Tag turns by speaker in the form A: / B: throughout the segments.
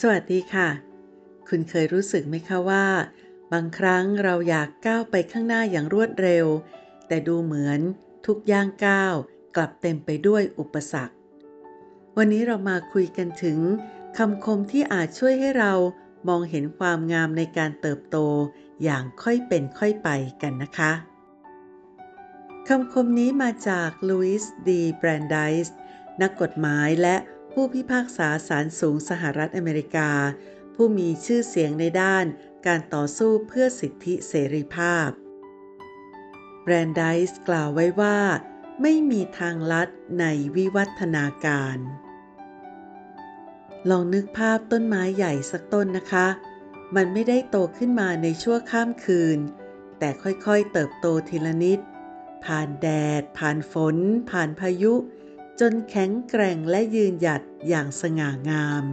A: สวัสดีค่ะ คุณเคยรู้สึกไหมคะว่า บางครั้งเราอยากก้าวไปข้างหน้าอย่างรวดเร็ว แต่ดูเหมือนทุกย่างก้าวกลับเต็มไปด้วยอุปสรรค วันนี้เรามาคุยกันถึงคำคมที่อาจช่วยให้เรามองเห็นความงามในการเติบโตอย่างค่อยเป็นค่อยไปกันนะคะคำคมนี้มาจากลุยส์ดีแบรนไดส์นักกฎหมายและ ผู้พิพากษาศาลสูงสหรัฐอเมริกา ผู้มีชื่อเสียงในด้านการต่อสู้เพื่อสิทธิเสรีภาพ แบรนไดส์กล่าวไว้ว่า ไม่มีทางลัดในวิวัฒนาการ ลองนึกภาพต้นไม้ใหญ่สักต้นนะคะ มันไม่ได้โตขึ้นมาในชั่วข้ามคืน แต่ค่อยๆเติบโตทีละนิด ผ่านแดด ผ่านฝน ผ่านพายุ จนแข็งแกร่งและยืนหยัดอย่างสง่างาม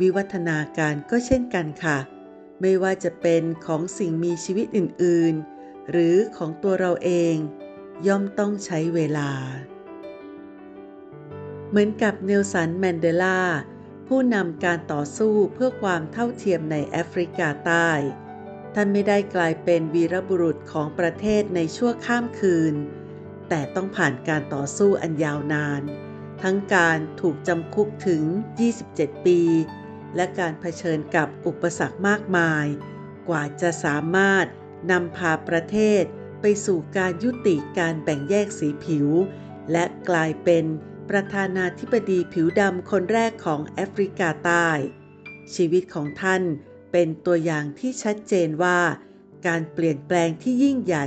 A: วิวัฒนาการก็เช่นกันค่ะ ไม่ว่าจะเป็นของสิ่งมีชีวิตอื่น ๆ หรือของตัวเราเอง ย่อมต้องใช้เวลา เหมือนกับเนลสันแมนเดลา ผู้นำการต่อสู้เพื่อความเท่าเทียมในแอฟริกาใต้ ท่านไม่ได้กลายเป็นวีรบุรุษของประเทศในชั่วข้ามคืน แต่ต้องผ่านการต่อสู้อันยาวนาน ทั้งการถูกจำคุกถึง 27 ปี และการเผชิญกับอุปสรรคมากมาย กว่าจะสามารถนำพาประเทศไปสู่การยุติการแบ่งแยกสีผิว และกลายเป็นประธานาธิบดีผิวดำคนแรกของแอฟริกาใต้ ชีวิตของท่านเป็นตัวอย่างที่ชัดเจนว่า การเปลี่ยนแปลงที่ยิ่งใหญ่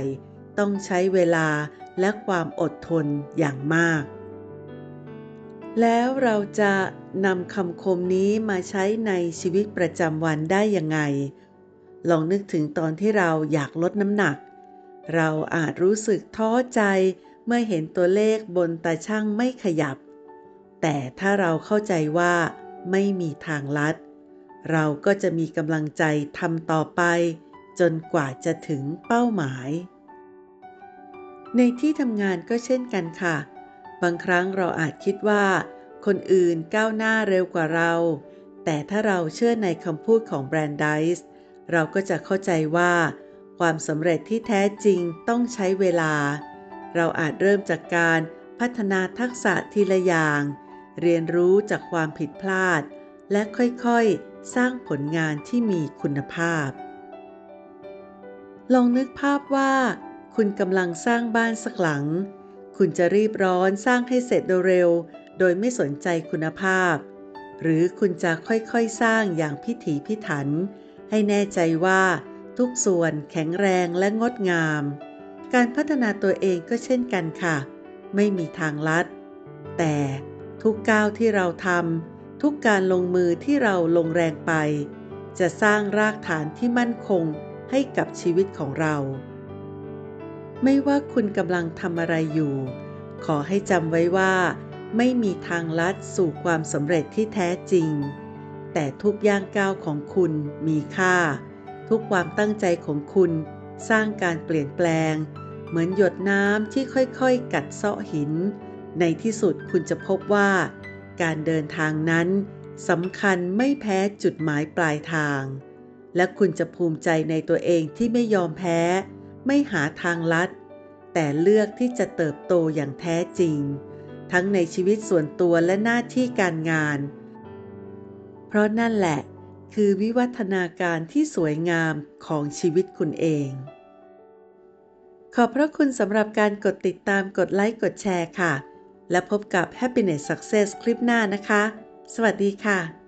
A: ต้องใช้เวลา และความอดทนอย่างมาก แล้วเราจะนำคำคมนี้มาใช้ในชีวิตประจำวันได้ยังไง ลองนึกถึงตอนที่เราอยากลดน้ำหนัก เราอาจรู้สึกท้อใจเมื่อเห็นตัวเลขบนตาช่างไม่ขยับ แต่ถ้าเราเข้าใจว่าไม่มีทางลัด เราก็จะมีกำลังใจทำต่อไป จนกว่าจะถึงเป้าหมาย ในที่ทำงานก็เช่นกันค่ะ บางครั้งเราอาจคิดว่า คนอื่นก้าวหน้าเร็วกว่าเรา แต่ถ้าเราเชื่อในคำพูดของแบรนด์ไดส์เราก็จะเข้าใจว่า ความสำเร็จที่แท้จริงต้องใช้เวลา เราอาจเริ่มจากการพัฒนาทักษะทีละอย่าง เรียนรู้จากความผิดพลาด และค่อยๆ สร้างผลงานที่มีคุณภาพ ลองนึกภาพว่า คุณกำลังสร้างบ้านสักหลัง คุณจะรีบร้อนสร้างให้เสร็จเร็วโดยไม่สนใจคุณภาพ หรือคุณจะค่อยๆสร้างอย่างพิถีพิถัน ให้แน่ใจว่าทุกส่วนแข็งแรงและงดงาม การพัฒนาตัวเองก็เช่นกันค่ะ ไม่มีทางลัด แต่ทุกก้าวที่เราทำทุกการลงมือที่เราลงแรงไป จะสร้างรากฐานที่มั่นคงให้กับชีวิตของเรา ไม่ว่าคุณกำลังทำอะไรอยู่ ขอให้จำไว้ว่า ไม่มีทางลัดสู่ความสำเร็จที่แท้จริง แต่ทุกย่างก้าวของคุณมีค่า ทุกความตั้งใจของคุณสร้างการเปลี่ยนแปลง เหมือนหยดน้ำที่ค่อยๆ กัดเซาะหิน ในที่สุดคุณจะพบว่า การเดินทางนั้นสำคัญไม่แพ้จุดหมายปลายทาง และคุณจะภูมิใจในตัวเองที่ไม่ยอมแพ้ ไม่หาทางลัด แต่เลือกที่จะเติบโตอย่างแท้จริง ทั้งในชีวิตส่วนตัวและหน้าที่การงาน เพราะนั่นแหละคือวิวัฒนาการที่สวยงามของชีวิตคุณเอง ขอบพระคุณสำหรับการกดติดตามกดไลค์กดแชร์ค่ะ และพบกับ Happiness Success คลิปหน้านะคะ สวัสดีค่ะ